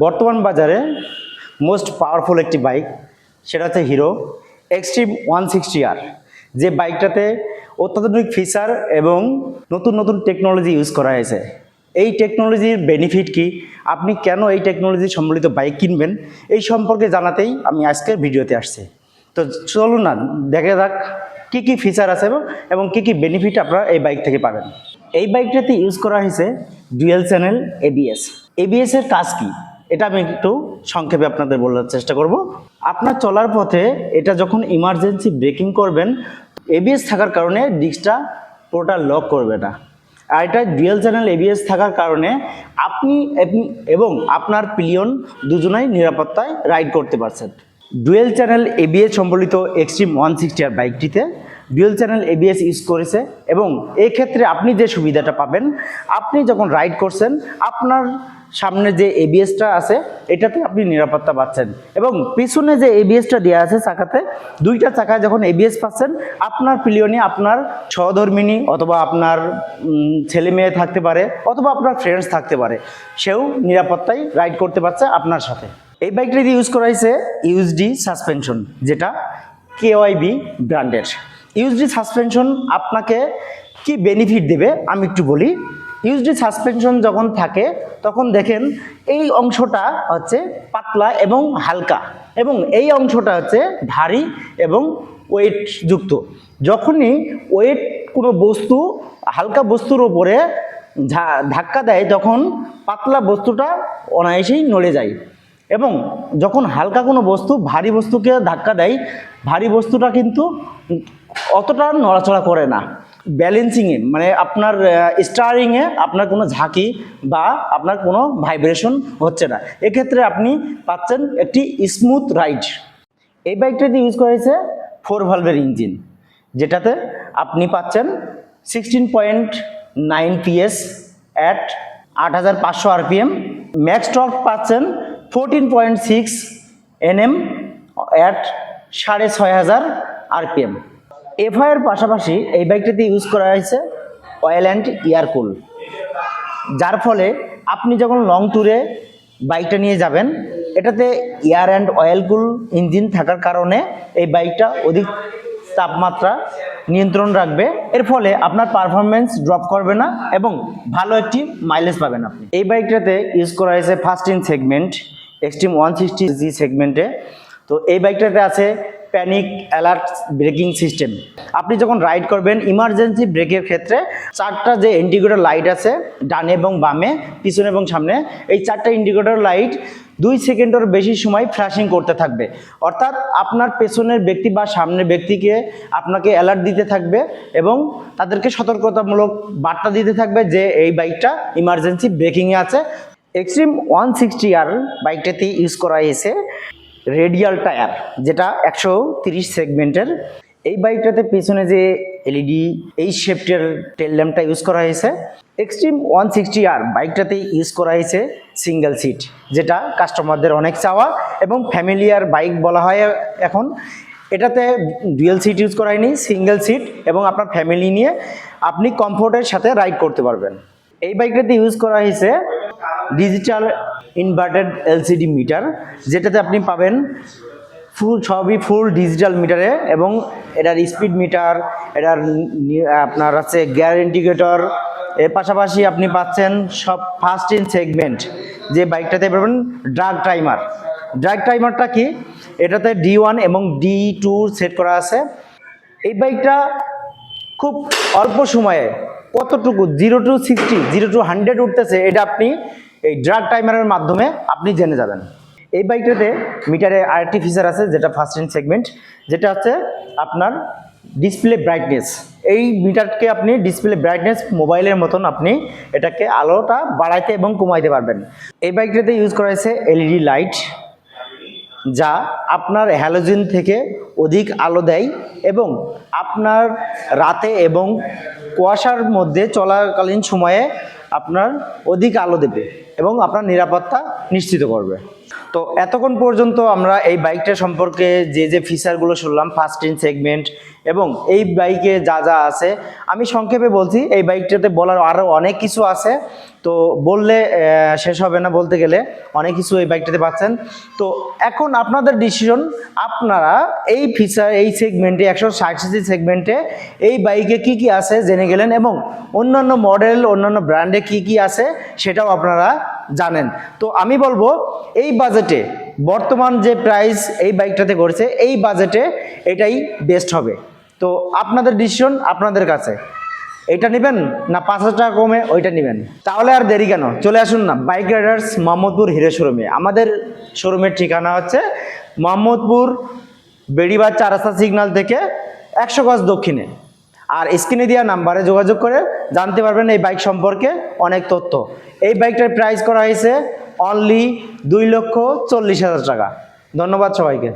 বর্তমান বাজারে most powerful একটি বাইক সেটা হচ্ছে Hero Xtreme one sixty R যে বাইকটাতে অত্যাধুনিক ফিচার এবং নতুন নতুন টেকনোলজি ইউজ করা হয়েছে। এই টেকনোলজির বেনিফিট কি? আপনি কেন এই টেকনোলজি সম্বলিত বাইক কিনবেন? এই সম্পর্কে জানাতেই আমি আজকের ভিডিওতে আসছি। তো চলুন না, দেখা যাক কী কী ফিচার আছে এবং কী কী বেনিফিট আপনারা এই বাইক থেকে পাবেন। এই বাইকটাতে ইউজ করা হয়েছে ডুয়েল চ্যানেল এবিএস এবিএস এর কাজ কি? এটা আমি একটু সংক্ষেপে আপনাদের বলার চেষ্টা করব। আপনার চলার পথে এটা যখন ইমার্জেন্সি ব্রেকিং করবেন এবিএস থাকার কারণে ডিস্কটা পুরোটা লক করবে না। আর এটা ডুয়েল চ্যানেল এবিএস থাকার কারণে আপনি এবং আপনার পিলিয়ন দুজনাই নিরাপত্তায় রাইড করতে পারছেন। ডুয়েল চ্যানেল এবিএস সম্বলিত এক্সট্রিম ওয়ান সিক্সটি আর বাইকটিতে ডুয়েল চ্যানেল এবিএস ইউজ করেছে এবং এই ক্ষেত্রে আপনি যে সুবিধাটা পাবেন, আপনি যখন রাইড করছেন, আপনার সামনে যে এবিএসটা আছে, এটাতে আপনি নিরাপত্তা পাচ্ছেন। এবং পিছনে যে এবিএসটা দেওয়া আছে চাকাতে, দুইটা চাকায় যখন এবিএস পাচ্ছেন, আপনার প্রিলিয়নে আপনার সহধর্মিনী অথবা আপনার ছেলে মেয়ে থাকতে পারে অথবা আপনার ফ্রেন্ডস থাকতে পারে। সেও নিরাপত্তায় রাইড করতে পারছে আপনার সাথে। এই বাইকটা বাইকটিতে ইউজ করা হয়েছে ইউএসডি সাসপেনশন যেটা কেওয়াইবি ব্র্যান্ডের ইউএসডি সাসপেনশন আপনাকে কি বেনিফিট দেবে, আমি একটু বলি। ইউএসডি সাসপেনশন যখন থাকে, তখন দেখেন এই অংশটা হচ্ছে পাতলা এবং হালকা এবং এই অংশটা হচ্ছে ভারী এবং ওয়েট যুক্ত। যখনই ওয়েট কোনো বস্তু, হালকা বস্তুর ওপরে ধাক্কা দেয়, তখন পাতলা বস্তুটা অনায়াসেই নড়ে যায় এবং যখন হালকা কোনো বস্তু, ভারী বস্তুকে ধাক্কা দেয়, ভারী বস্তুটা কিন্তু অতটা নড়াচড়া করে না। ব্যালেন্সিংয়ে মানে আপনার স্টারিংয়ে আপনার কোনো ঝাঁকি বা আপনার কোনো ভাইব্রেশন হচ্ছে না। এক্ষেত্রে আপনি পাচ্ছেন একটি স্মুথ রাইড এই বাইকটাতে ইউজ করা হয়েছে ফোর ভালভের ইঞ্জিন যেটাতে আপনি পাচ্ছেন sixteen point nine PS at আট হাজার পাঁচশো আরপিএম ম্যাক্স টর্ক পাচ্ছেন fourteen point six NM at সাড়ে ছয় হাজার আরপিএম এফআইয়ের পাশাপাশি এই বাইকটাতে ইউজ করা হয়েছে অয়েল অ্যান্ড এয়ারকুল যার ফলে আপনি যখন লং ট্যুরে বাইকটা নিয়ে যাবেন, এটাতে এয়ার অ্যান্ড অয়েলকুল ইঞ্জিন থাকার কারণে এই বাইকটা অধিক তাপমাত্রা নিয়ন্ত্রণ রাখবে। এর ফলে আপনার পারফরমেন্স ড্রপ করবে না এবং ভালো একটি মাইলেজ পাবেন আপনি। এই বাইকটাতে ইউজ করা হয়েছে first in segment Xtreme one sixty G সেগমেন্টে তো এই বাইকটাতে আছে প্যানিক অ্যালার্ট ব্রেকিং সিস্টেম আপনি যখন রাইড করবেন ইমার্জেন্সি ব্রেকের ক্ষেত্রে চারটা যে ইন্ডিকেটর লাইট আছে, ডানে এবং বামে, পিছনে এবং সামনে, এই চারটা ইন্ডিকেটর লাইট দুই সেকেন্ডের বেশি সময় ফ্ল্যাশিং করতে থাকবে। অর্থাৎ আপনার পেছনের ব্যক্তি বা সামনের ব্যক্তিকে আপনাকে অ্যালার্ট দিতে থাকবে এবং তাদেরকে সতর্কতামূলক বার্তা দিতে থাকবে যে এই বাইকটা ইমার্জেন্সি ব্রেকিংয়ে আছে। এক্সট্রিম ওয়ান সিক্সটি আর বাইকটাতে ইউজ করা হয়েছে। রেডিয়াল টায়ার যেটা একশো তিরিশ সেগমেন্টের। এই বাইকটাতে পিছনে যে এলইডি এই শেপটের টেল ল্যাম্পটা ইউজ করা হয়েছে। এক্সট্রিম ওয়ান সিক্সটি আর বাইকটাতে ইউজ করা হয়েছে সিঙ্গেল সিট যেটা কাস্টমারদের অনেক চাওয়া এবং ফ্যামিলিয়ার বাইক বলা হয় এখন। এটাতে ডুয়েল সিট ইউজ করা হয়নি সিঙ্গেল সিট এবং আপনার ফ্যামিলি নিয়ে আপনি কমফোর্টের সাথে রাইড করতে পারবেন। এই বাইকটাতে ইউজ করা হয়েছে ডিজিটাল ইনভার্টেড এলসিডি মিটার যেটাতে আপনি পাবেন ফুল সবই ফুল ডিজিটাল মিটারে এবং এটার স্পিড মিটার এটার আপনার আছে গিয়ার ইন্ডিকেটর এর পাশাপাশি আপনি পাচ্ছেন সব ফার্স্ট ইন সেগমেন্ট যে বাইকটাতে পাবেন ড্রাগ টাইমার ড্রাগ টাইমারটা কি? এটাতে ডি ওয়ান এবং ডি টু সেট করা আছে। এই বাইকটা খুব অল্প সময়ে কতটুকু? Zero to sixty zero to hundred উঠতেছে, এটা আপনি এই ড্রাগ টাইমারের মাধ্যমে আপনি জেনে যাবেন। এই বাইকটাতে মিটারে আরেকটি ফিচার আছে, যেটা ফার্স্ট ইন সেগমেন্ট যেটা হচ্ছে আপনার ডিসপ্লে ব্রাইটনেস এই মিটারকে আপনি ডিসপ্লে ব্রাইটনেস মোবাইলের মতন আপনি এটাকে আলোটা বাড়াইতে এবং কমাইতে পারবেন। এই বাইকটাতে ইউজ করা হয়েছে এলইডি লাইট যা আপনার হ্যালোজিন থেকে অধিক আলো দেয় এবং আপনার রাতে এবং কুয়াশার মধ্যে চলাকালীন সময়ে আপনার অধিক আলো দেবে এবং আপনার নিরাপত্তা নিশ্চিত করবে। তো এতক্ষণ পর্যন্ত আমরা এই বাইকটা সম্পর্কে যে যে ফিচারগুলো শুনলাম ফার্স্ট ইন সেগমেন্ট এবং এই বাইকে যা যা আছে, আমি সংক্ষেপে বলছি, এই বাইকটাতে বলার আরও অনেক কিছু আছে। তো বললে শেষ হবে না বলতে গেলে অনেক কিছু এই বাইকটাতে পাচ্ছেন। তো এখন আপনাদের ডিসিশন আপনারা এই ফিচার এই সেগমেন্টে একশো ষাট সেগমেন্টে এই বাইকে কি কি আছে জেনে গেলেন এবং অন্যান্য মডেল অন্যান্য ব্র্যান্ডে কি কি আছে সেটাও আপনারা জানেন। তো আমি বলব, এই বাজেটে বর্তমান যে প্রাইস এই বাইকটাতে করছে এই বাজেটে এটাই বেস্ট হবে। তো আপনাদের ডিসিশন আপনাদের কাছে। এটা নেবেন না পাঁচ হাজার টাকা কমে ওইটা নেবেন। তাহলে আর দেরি কেন? চলে আসুন না বাইক রাইডার্স মোহাম্মদপুর হিরো শোরুমে। আমাদের শোরুমের ঠিকানা হচ্ছে মোহাম্মদপুর বেড়িবার চার রাস্তা সিগন্যাল থেকে একশো গজ দক্ষিণে। আর স্ক্রিনে দেওয়া নাম্বারে যোগাযোগ করে জানতে পারবেন এই বাইক সম্পর্কে অনেক তথ্য। এই বাইকটার প্রাইস করা হয়েছে অনলি দুই লক্ষ চল্লিশ হাজার টাকা। ধন্যবাদ সবাইকে।